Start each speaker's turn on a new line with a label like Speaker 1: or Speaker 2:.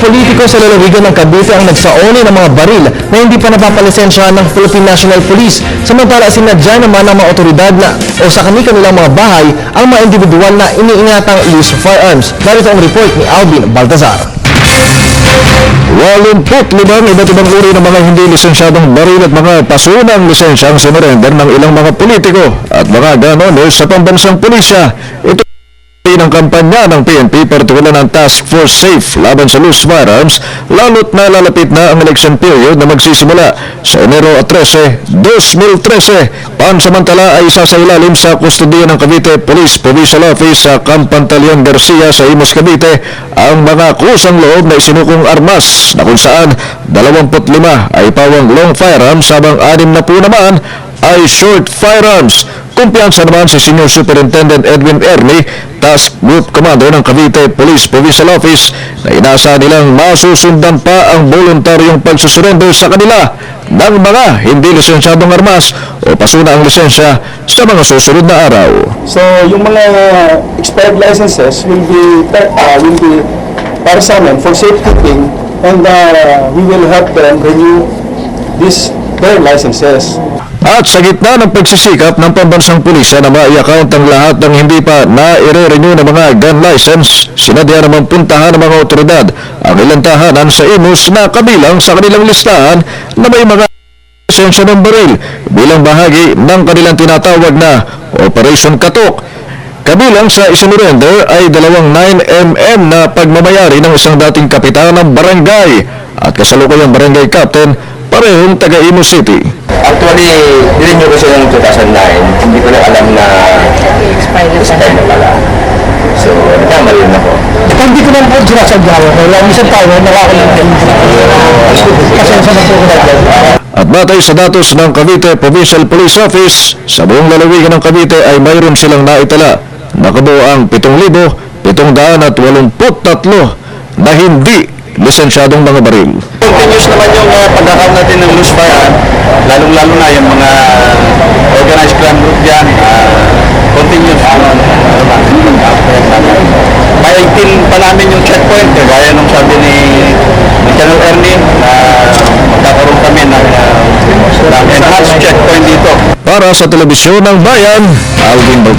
Speaker 1: politiko sa lalawigan ng Cavite ang nagsaoni ng mga baril na hindi pa napapalisensyahan ng Philippine National Police. Samantala, sinadya naman ng mga otoridad na o sa kanilang mga bahay ang mga individual na iniingatang use of firearms. Narito ang report ni Alvin Baltazar.
Speaker 2: 85 iba't ibang uri ng mga hindi lisensyadong baril at mga pasunang lisensyang sinurrender ng ilang mga politiko at mga ganoner sa pambansang pulisya. Ito ng kampanya ng PNP partikular ng Task Force Safe laban sa loose firearms lalo't na lalapit na ang election period na magsisimula sa Enero 13, 2013. Pansamantala ay isa sa ilalim sa kustodiya ng Cavite Police Provincial Office sa Campantalyon Garcia sa Imos Cavite ang mga kusang loob na isinukong armas na kung saan 25 ay pawang long firearms habang 6 na po naman ay short firearms. Kumpiyansa naman si Senior Superintendent Edwin Ernie, Task Group Commander ng Cavite Police Provincial Office na inaasahan nilang masusundan pa ang voluntaryong pagsusurrender sa kanila ng mga hindi lisensyadong armas o pasuna ang lisensya sa mga susunod na araw.
Speaker 3: So, yung mga expired licenses will be uh, will be para sa amin for safekeeping and uh, we will help them renew this their licenses.
Speaker 2: At sa gitna ng pagsisikap ng pambansang pulisya na ma-account ang lahat ng hindi pa na mga gun license, sinadya naman puntahan ng mga otoridad ang ilang tahanan sa Imus na kabilang sa kanilang listahan na may mga lisensya ng baril bilang bahagi ng kanilang tinatawag na Operation Katok. Kabilang sa isinurrender ay dalawang 9mm na pagmamayari ng isang dating kapitan ng barangay at kasalukuyang barangay captain parehong taga Imus City.
Speaker 4: Actually, nirenew ko siya noong 2009. Hindi ko na alam na expired na pala. So, nagkamali rin ako.
Speaker 3: Hindi ko lang po sinasadya ko. Kaya minsan tayo, nakakalang din. Pasensya na po ko na
Speaker 2: At batay sa datos ng Cavite Provincial Police Office, sa buong lalawigan ng Cavite ay mayroon silang naitala na kabuo ang 7,783 na hindi lisensyadong mga baril.
Speaker 4: Continuous naman yung uh, pagkakaroon natin ng loose firearm, lalong-lalo na yung mga organized crime group yan, uh, continuous. Ano ba? Maigtin pa namin yung checkpoint, eh, gaya nung sabi ni, ni Colonel Ernie, na magkakaroon kami ng, uh, enhanced checkpoint dito.
Speaker 2: Para sa telebisyon ng bayan, Alvin Bautista.